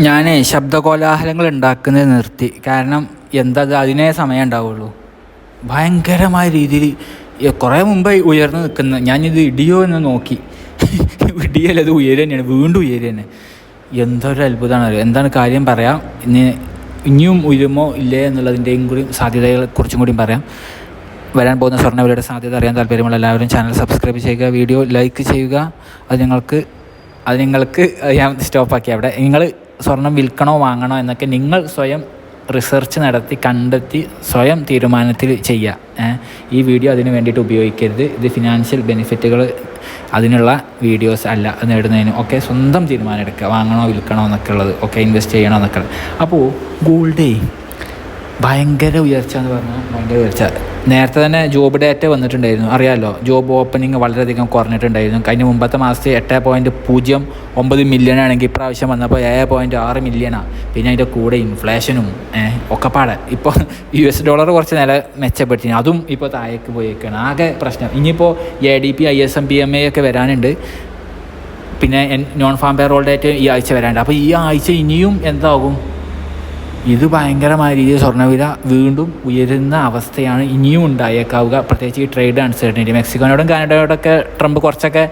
ഞാൻ ശബ്ദകോലാഹലങ്ങൾ ഉണ്ടാക്കുന്നത് നിർത്തി. കാരണം എന്താ അതിനേ സമയം ഉണ്ടാവുള്ളൂ. ഭയങ്കരമായ രീതിയിൽ കുറേ മുമ്പ് ഉയർന്നു നിൽക്കുന്ന ഞാനിത് ഇടിയോ എന്ന് നോക്കി. ഇടിയല്ല അത് ഉയര് തന്നെയാണ് വീണ്ടും ഉയര് തന്നെ. എന്തൊരു അത്ഭുതമാണ് അറിയുക എന്താണ് കാര്യം പറയാം. ഇനി ഇനിയും ഉയരുമോ ഇല്ലേ എന്നുള്ളതിന്റെയും കൂടി സാധ്യതകളെ കുറിച്ചും കൂടിയും പറയാം. വരാൻ പോകുന്ന സ്വർണവിലയുടെ സാധ്യത അറിയാൻ താല്പര്യമുള്ള എല്ലാവരും ചാനൽ സബ്സ്ക്രൈബ് ചെയ്യുക വീഡിയോ ലൈക്ക് ചെയ്യുക. അത് നിങ്ങൾക്ക് അത് നിങ്ങൾക്ക് ഞാൻ സ്റ്റോപ്പാക്കി അവിടെ. നിങ്ങൾ സ്വർണം വിൽക്കണോ വാങ്ങണോ എന്നൊക്കെ നിങ്ങൾ സ്വയം റിസർച്ച് നടത്തി കണ്ടെത്തി സ്വയം തീരുമാനത്തിൽ ചെയ്യുക. ഈ വീഡിയോ അതിന് വേണ്ടിയിട്ട് ഉപയോഗിക്കരുത്. ഇത് ഫിനാൻഷ്യൽ ബെനിഫിറ്റുകൾ അതിനുള്ള വീഡിയോസ് അല്ല നേടുന്നതിന്. ഒക്കെ സ്വന്തം തീരുമാനം എടുക്കുക. വാങ്ങണോ വിൽക്കണോ എന്നൊക്കെ ഉള്ളത്. ഒക്കെ ഇൻവെസ്റ്റ് ചെയ്യണോ എന്നൊക്കെ. അപ്പോൾ ഗോൾഡേ ഭയങ്കര ഉയർച്ച എന്ന് പറഞ്ഞാൽ ഭയങ്കര ഉയർച്ച. നേരത്തെ തന്നെ ജോബ് ഡേറ്റ വന്നിട്ടുണ്ടായിരുന്നു. അറിയാമല്ലോ ജോബ് ഓപ്പണിംഗ് വളരെയധികം കുറഞ്ഞിട്ടുണ്ടായിരുന്നു. കഴിഞ്ഞ മുമ്പത്തെ മാസത്തെ എട്ട് പോയിന്റ് പൂജ്യം ഒമ്പത് മില്യൺ ആണെങ്കിൽ ഇപ്രാവശ്യം വന്നപ്പോൾ ഏഴ് പോയിന്റ് ആറ് മില്യണാണ് പിന്നെ അതിന്റെ കൂടെ ഇൻഫ്ലേഷനും ഏഹ് ഒക്കെ പാടെ ഇപ്പോൾ യു എസ് ഡോളർ കുറച്ച് നില മെച്ചപ്പെടുത്തി അതും ഇപ്പോൾ താഴേക്ക് പോയേക്കാണ്. ആകെ പ്രശ്നം. ഇനിയിപ്പോൾ A D P I S M P M A ഒക്കെ വരാനുണ്ട്. പിന്നെ നോൺ ഫാം പേറോൾ ഡേറ്റ് ഈ ആഴ്ച വരാനുണ്ട്. അപ്പോൾ ഈ ആഴ്ച ഇനിയും എന്താകും? ഇത് ഭയങ്കരമായ രീതിയിൽ സ്വർണവില വീണ്ടും ഉയരുന്ന അവസ്ഥയാണ് ഇനിയും ഉണ്ടായേക്കാവുക. പ്രത്യേകിച്ച് ഈ ട്രേഡ് അൺസർട്ടനിറ്റി മെക്സിക്കോനോടും കാനഡയോടൊക്കെ ട്രംപ് കുറച്ചൊക്കെ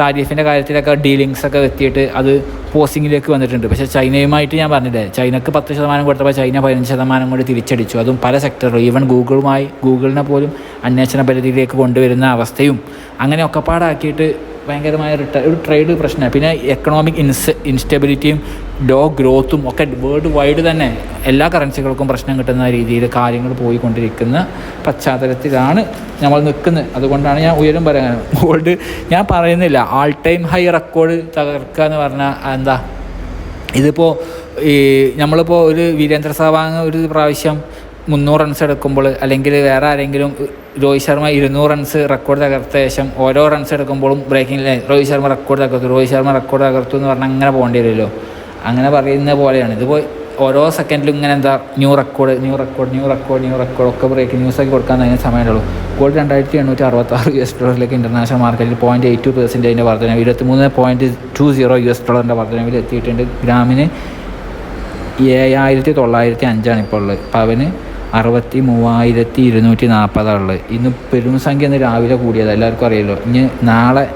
താരിഫിന്റെ കാര്യത്തിലൊക്കെ ഡീലിങ്സ് ഒക്കെ എത്തിയിട്ട് അത് പോസിങ്ങിലേക്ക് വന്നിട്ടുണ്ട്. പക്ഷേ ചൈനയുമായിട്ട് ഞാൻ പറഞ്ഞില്ലേ ചൈനക്ക് പത്ത് ശതമാനം കൊടുത്തപ്പോൾ ചൈന പതിനഞ്ച് ശതമാനം കൂടി തിരിച്ചടിച്ചു. അതും പല സെക്ടറിലും ഈവൻ ഗൂഗിളുമായി ഗൂഗിളിനെ പോലും അന്വേഷണ പരിധിയിലേക്ക് കൊണ്ടുവരുന്ന അവസ്ഥയും അങ്ങനെ ഒക്കെപ്പാടാക്കിയിട്ട് ഭയങ്കരമായ ഒരു ട്രേഡ് പ്രശ്നമാണ് പിന്നെ എക്കണോമിക് ഇൻസ് ഇൻസ്റ്റബിലിറ്റിയും ലോ ഗ്രോത്തും ഒക്കെ വേൾഡ് വൈഡ് തന്നെ എല്ലാ കറൻസികൾക്കും പ്രശ്നം കിട്ടുന്ന രീതിയിൽ കാര്യങ്ങൾ പോയിക്കൊണ്ടിരിക്കുന്ന പശ്ചാത്തലത്തിലാണ് നമ്മൾ നിൽക്കുന്നത്. അതുകൊണ്ടാണ് ഞാൻ ഉയരം പറയാൻ ഗോൾഡ് ഞാൻ പറയുന്നില്ല. ആൾ ടൈം ഹൈ റെക്കോർഡ് തകർക്കുക എന്ന് പറഞ്ഞാൽ എന്താ? ഇതിപ്പോൾ ഈ നമ്മളിപ്പോൾ ഒരു വീരേന്ദ്ര സഹവാങ് ഒരു പ്രാവശ്യം മുന്നൂറ് റൺസ് എടുക്കുമ്പോൾ അല്ലെങ്കിൽ വേറെ ആരെങ്കിലും രോഹിത് ശർമ്മ ഇരുന്നൂറ് റൺസ് റെക്കോർഡ് തകർത്ത ശേഷം ഓരോ റൺസ് എടുക്കുമ്പോഴും ബ്രേക്കിംഗ് രോഹിത് ശർമ്മ റെക്കോർഡ് തകർത്തു രോഹിത് ശർമ്മ റെക്കോർഡ് തകർത്തു എന്ന് പറഞ്ഞാൽ അങ്ങനെ പോകേണ്ടി വരുമല്ലോ. അങ്ങനെ പറയുന്ന പോലെയാണ്. ഇതിപ്പോൾ ഓരോ സെക്കൻഡിലും ഇങ്ങനെ എന്താ new record new record new record new record ഒക്കെ ബ്രേക്കിംഗ് ന്യൂസൊക്കെ കൊടുക്കാൻ അതിന് സമയമുള്ളൂ. ഗോൾഡ് രണ്ടായിരത്തി എണ്ണൂറ്റി അറുപത്താറ് യു എസ് ഡോളറിലേക്ക് ഇന്റർനാഷണൽ മാർക്കറ്റിൽ പോയിന്റ് എയ്റ്റ് ടു പെർസെന്റേജിന്റെ വർധനവ്. ഇരുപത്തിമൂന്ന് point two zero U S ഡോളറിന്റെ വർധനവിൽ എത്തിയിട്ടുണ്ട്. ഗ്രാമിന് ഏഴായിരത്തി തൊള്ളായിരത്തി അഞ്ചാണ് ഇപ്പോൾ ഉള്ളത്. പവന് അറുപത്തി മൂവായിരത്തി ഇരുന്നൂറ്റി നാൽപ്പതാണുള്ളത് ഇന്ന് പെരും സംഖ്യ ഇന്ന് രാവിലെ കൂടിയത് എല്ലാവർക്കും അറിയാലോ. ഇനി നാളെ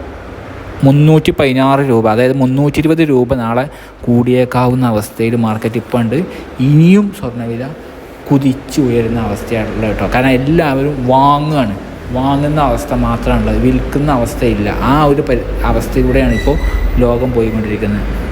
മുന്നൂറ്റി പതിനാറ് രൂപ അതായത് മുന്നൂറ്റി ഇരുപത് രൂപ നാളെ കൂടിയേക്കാവുന്ന അവസ്ഥയിൽ മാർക്കറ്റ് ഇപ്പോൾ ഉണ്ട്. ഇനിയും സ്വർണവില കുതിച്ചു ഉയരുന്ന അവസ്ഥയാണുള്ളത് കേട്ടോ. കാരണം എല്ലാവരും വാങ്ങുകയാണ് വാങ്ങുന്ന അവസ്ഥ മാത്രമാണുള്ളത്. വിൽക്കുന്ന അവസ്ഥയില്ല. ആ ഒരു അവസ്ഥയിലൂടെയാണ് ഇപ്പോൾ ലോകം പോയിക്കൊണ്ടിരിക്കുന്നത്.